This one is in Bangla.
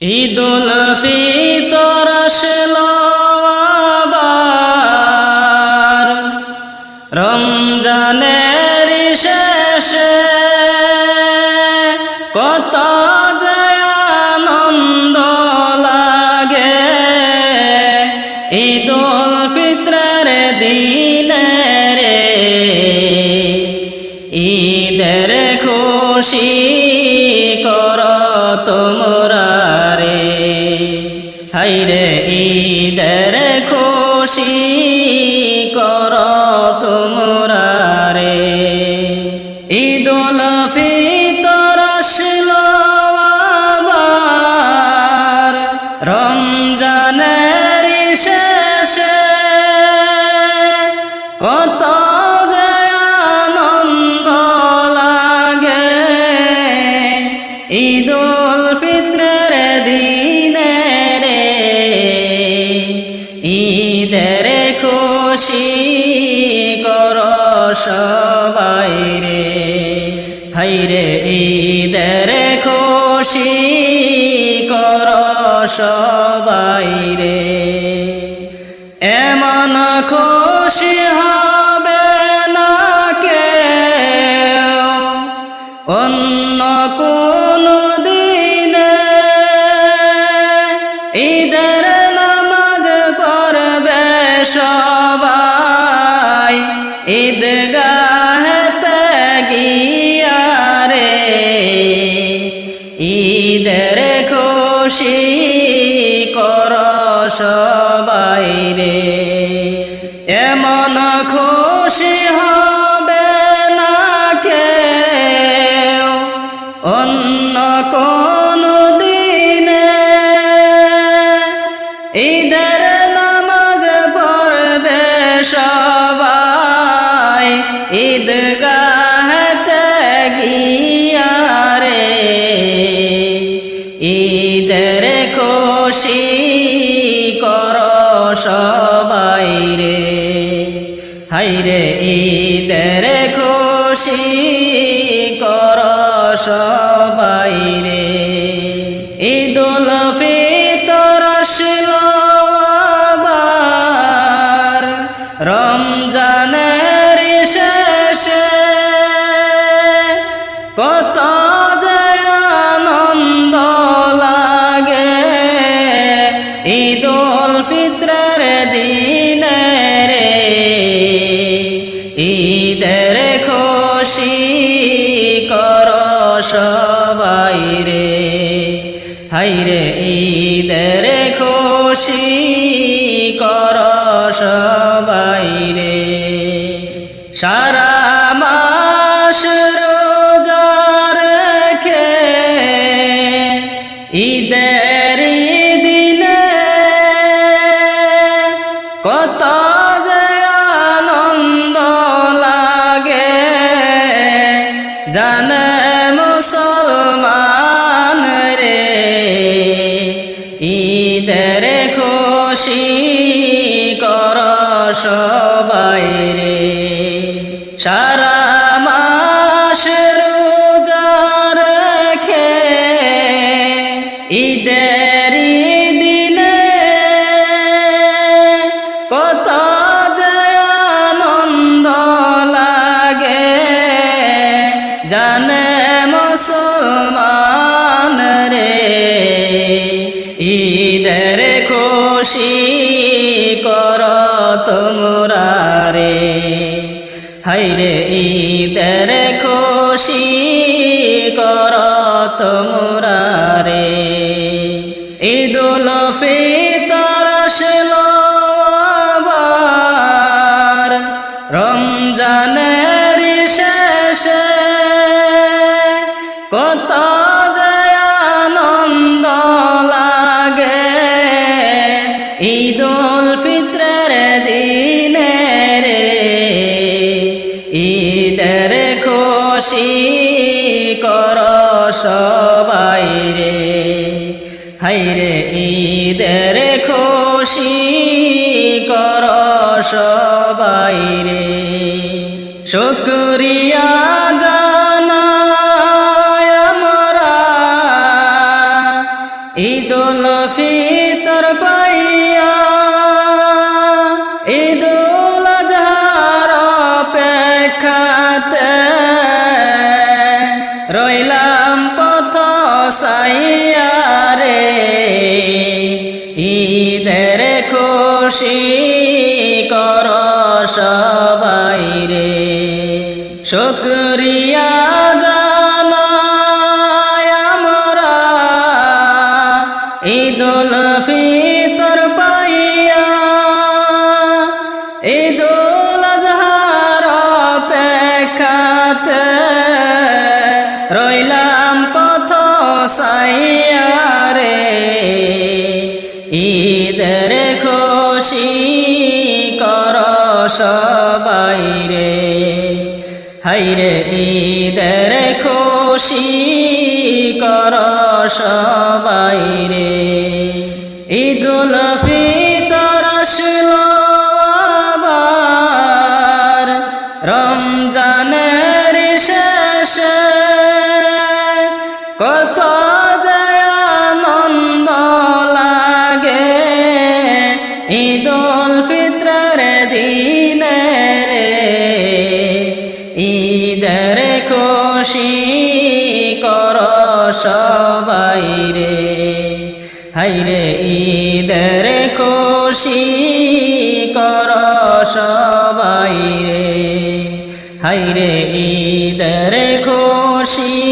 ঈদুল ফিতর আবার। রমজানের শেষে কত আনন্দ লাগে। ঈদুল ফিতরের দিনে রে ঈদের খুশি কর তোমরা। হাইরে ঈদের খুশি। ঈদের খুশি কর সবাই রে। হাইরে ঈদের খুশি কর সবাই রে। এমন খুশি হবে ঈদের খুশি কর সবাই রে এমন খুশি হাইরে ঈদের খুশি কর সবাই রে রে হাইরে ঈদের খুশি কর সবাই রে সারা মাস রোজা রেখে ঈদের দিনে কত আনন্দ লাগে, জানে সবাই রে। সারা ঈদের খুশি কর তোমরা রে। হাইরে ঈদের খুশি কর তোমরা রে। ঈদুল ফিতর আবার, রমজানের শেষে। কত আনন্দ ঈদুল ফিত্রের দিনে রে ঈদের খুশি কর সবাই রে। হাইরে ঈদের খুশি কর সবাই রে। শুক্রিয়া খুশি কর সবাই রে। শুক্রিয়া জানাই আমরা ঈদুল ফিতর পাইয়া। ঈদুল আজহার অপেক্ষাতে রইলাম পথ সাইয়া। খুশি কর সবাই রে। হাইরে ঈদের খুশি কর সবাই রে। ঈদুল ফিতর খুশি কর সবাই রে। হাইরে ঈদের খুশি কর সবাই রে। হাইরে ঈদের খুশি